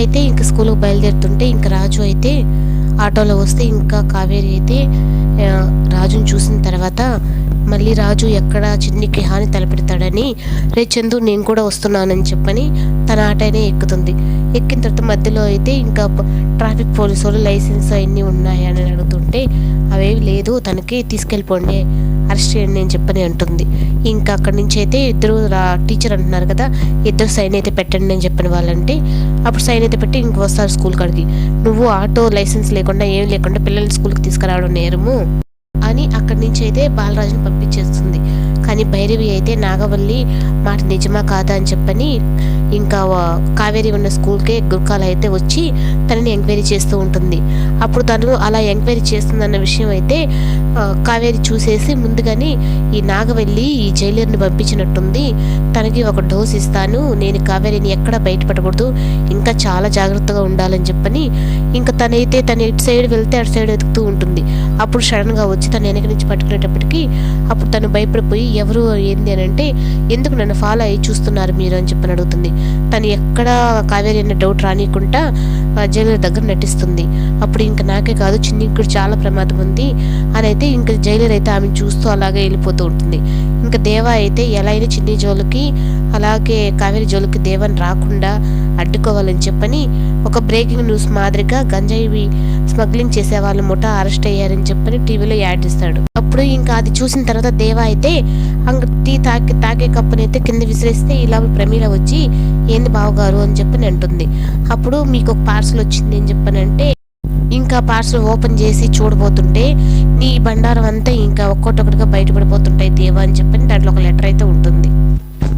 అయితే ఇంక స్కూల్కి బయలుదేరుతుంటే ఇంక రాజు అయితే ఆటోలో వస్తే ఇంకా కావేరి అయితే రాజుని చూసిన తర్వాత మళ్ళీ రాజు ఎక్కడ చిన్నికి హాని తలపెడతాడని రే చందు నేను కూడా వస్తున్నానని చెప్పని తన ఆటనే ఎక్కుతుంది. ఎక్కిన తర్వాత మధ్యలో అయితే ఇంకా ట్రాఫిక్ పోలీసు వాళ్ళు లైసెన్స్ అవన్నీ ఉన్నాయని అడుగుతుంటే అవేవి లేదు తనకి తీసుకెళ్ళిపోండి అరెస్ట్ చేయండి నేను చెప్పని అంటుంది ఇంకా అక్కడి నుంచి అయితే ఇద్దరు టీచర్ అంటున్నారు కదా ఇద్దరు సైన్ అయితే పెట్టండి అని చెప్పిన వాళ్ళంటే అప్పుడు సైన్ అయితే పెట్టి ఇంక వస్తారు స్కూల్ కాడికి నువ్వు ఆటో లైసెన్స్ లేకుండా ఏం లేకుండా పిల్లల్ని స్కూల్కి తీసుకురావడం నేరము అని అక్కడి నుంచి అయితే బాలరాజుని పంపించేస్తుంది. కానీ భైరవి అయితే నాగవల్లి మాట నిజమా కాదా అని చెప్పని ఇంకా కావేరి ఉన్న స్కూల్కే గుర్కాలు అయితే వచ్చి తనని ఎంక్వైరీ చేస్తూ ఉంటుంది. అప్పుడు తను అలా ఎంక్వైరీ చేస్తుందన్న విషయం అయితే కావేరి చూసేసి ముందుగానే ఈ నాగవల్లి ఈ జైలర్ని పంపించినట్టుంది. తనకి ఒక డోస్ ఇస్తాను. నేను కావేరిని ఎక్కడ బయటపడకూడదు. ఇంకా చాలా జాగ్రత్తగా ఉండాలని చెప్పని ఇంకా తనైతే తను ఇటు సైడ్ వెళ్తే అటు సైడ్ వెతుకుతూ ఉంటుంది. అప్పుడు సడన్గా వచ్చి తను వెనక నుంచి పట్టుకునేటప్పటికి అప్పుడు తను భయపడిపోయి ఎవరు ఏంది? అని అంటే ఎందుకు నన్ను ఫాలో అయ్యి చూస్తున్నారు మీరు? అని చెప్పని అడుగుతుంది. తను ఎక్కడ కావేరి అనే డౌట్ రానియకుండా జైలర్ దగ్గర నటిస్తుంది. అప్పుడు ఇంకా నాకే కాదు చిన్నికి కూడా చాలా ప్రమాదం ఉంది. అని అయితే ఇంకా జైలర్ అయితే ఆమె చూస్తూ అలాగే వెళ్ళిపోతూ ఉంటుంది. ఇంకా దేవా అయితే ఎలా అయినా చిన్ని జోలికి అలాగే కావేరి జోలికి దేవని రాకుండా అడ్డుకోవాలని చెప్పని ఒక బ్రేకింగ్ న్యూస్ మాదిరిగా గంజాయి స్మగ్లింగ్ చేసే వాళ్ళ ముఠా అరెస్ట్ అయ్యారని చెప్పని టీవీలో యాడ్ ఇస్తాడు అప్పుడు ఇంకా అది చూసిన తర్వాత దేవా అయితే టీ తాకి తాగే కప్పుని అయితే కింద విసిరేస్తే ఇలా ప్రమీల వచ్చి ఏంది బావగారు? అని చెప్పని అంటుంది. అప్పుడు మీకు ఒక పార్సల్ వచ్చింది అని చెప్పని అంటే ఇంకా పార్సల్ ఓపెన్ చేసి చూడబోతుంటే నీ బండారం అంతా ఇంకా ఒక్కొక్కటిగా బయటపడిపోతుంటాయి దేవా అని చెప్పని దాంట్లో ఒక లెటర్ అయితే ఉంటుంది.